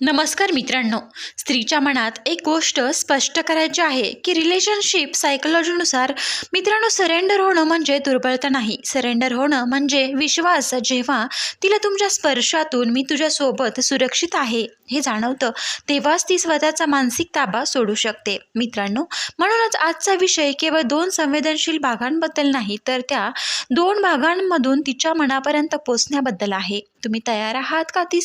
नमस्कार मित्रांनो. स्त्रीच्या मनात एक गोष्ट स्पष्ट करायची आहे की रिलेशनशिप सायकोलॉजीनुसार मित्रांनो सरेंडर होणं म्हणजे दुर्बलता नाही. सरेंडर होणं म्हणजे विश्वास जेव्हा तिला तुमच्या स्पर्शातून मी तुझ्यासोबत सुरक्षित आहे हे जाणवतं तेव्हाच ती स्वतःचा मानसिक ताबा सोडू शकते. मित्रांनो म्हणूनच आजचा विषय केवळ दोन संवेदनशील भागांबद्दल नाही तर त्या दोन भागांमधून तिच्या मनापर्यंत पोचण्याबद्दल आहे. तुम्ही तयार आहात का? ती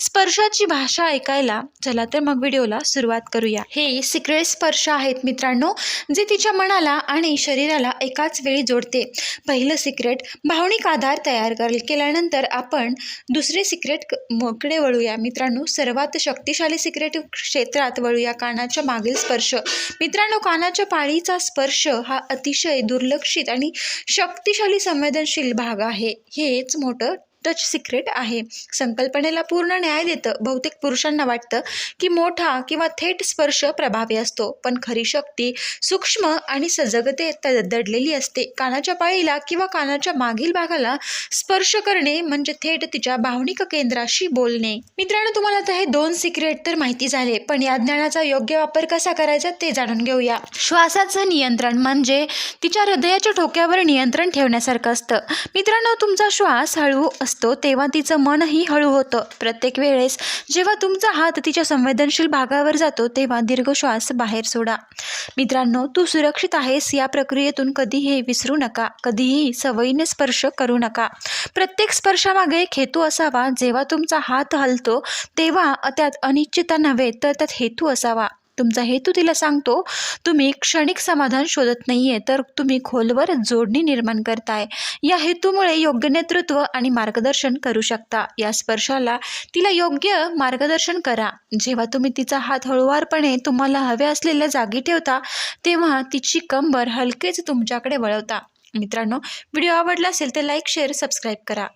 स्पर्शाची भाषा ऐकायला चला तर मग व्हिडिओला सुरुवात करूया. हे सिक्रेट स्पर्श आहेत मित्रांनो जे तिच्या मनाला आणि शरीराला एकाच वेळी जोडते. पहिलं सिक्रेट भावनिक आधार तयार कर केल्यानंतर आपण दुसरे सिक्रेट मोकडे वळूया. मित्रांनो सर्वात शक्तिशाली सिक्रेट क्षेत्रात वळूया. कानाच्या मागील स्पर्श. मित्रांनो कानाच्या पाळीचा स्पर्श हा अतिशय दुर्लक्षित आणि शक्तिशाली संवेदनशील भाग आहे. हेच मोठं टच सिक्रेट आहे. संकल्पनेला पूर्ण न्याय देतं. बहुतेक पुरुषांना वाटतं की मोठा किंवा थेट स्पर्श प्रभावी असतो. पण खरी शक्ती सूक्ष्म आणि सजगतेत दडलेली असते. कानाच्या पाळीला किंवा कानाच्या मागील भागाला स्पर्श करणे म्हणजे थेट तिच्या भावनिक केंद्राशी बोलणे. मित्रांनो तुम्हाला तर हे दोन सिक्रेट तर माहिती झाले पण या ज्ञानाचा योग्य वापर कसा करायचा ते जाणून घेऊया. श्वासाचं नियंत्रण म्हणजे तिच्या हृदयाच्या ठोक्यावर नियंत्रण ठेवण्यासारखं असतं. मित्रांनो तुमचा श्वास हळू असतो तेव्हा तिचं मनही हळू होतं. प्रत्येक वेळेस जेव्हा तुमचा हात तिच्या संवेदनशील भागावर जातो तेव्हा दीर्घ श्वास बाहेर सोडा. मित्रांनो तू सुरक्षित आहेस या प्रक्रियेतून कधीही विसरू नका कधीही सवयीने स्पर्श करू नका. प्रत्येक स्पर्शामागे एक हेतू असावा जेव्हा तुमचा हात हलतो तेव्हा त्यात अनिश्चितता नव्हे तर त्यात हेतू असावा. तुमचा हेतू तिला सांगतो तुम्ही क्षणिक समाधान शोधत नाही आहे तर तुम्ही खोलवर जोडणी निर्माण करताय. या हेतूमुळे योग्य नेतृत्व आणि मार्गदर्शन करू शकता. या स्पर्शाला तिला योग्य मार्गदर्शन करा. जेव्हा तुम्ही तिचा हात हळुवारपणे तुम्हाला हवे असलेल्या जागी ठेवता तेव्हा तिची कंबर हलकेच तुमच्याकडे वळवता. मित्रांनो व्हिडिओ आवडला असेल तर लाईक शेअर सबस्क्राईब करा.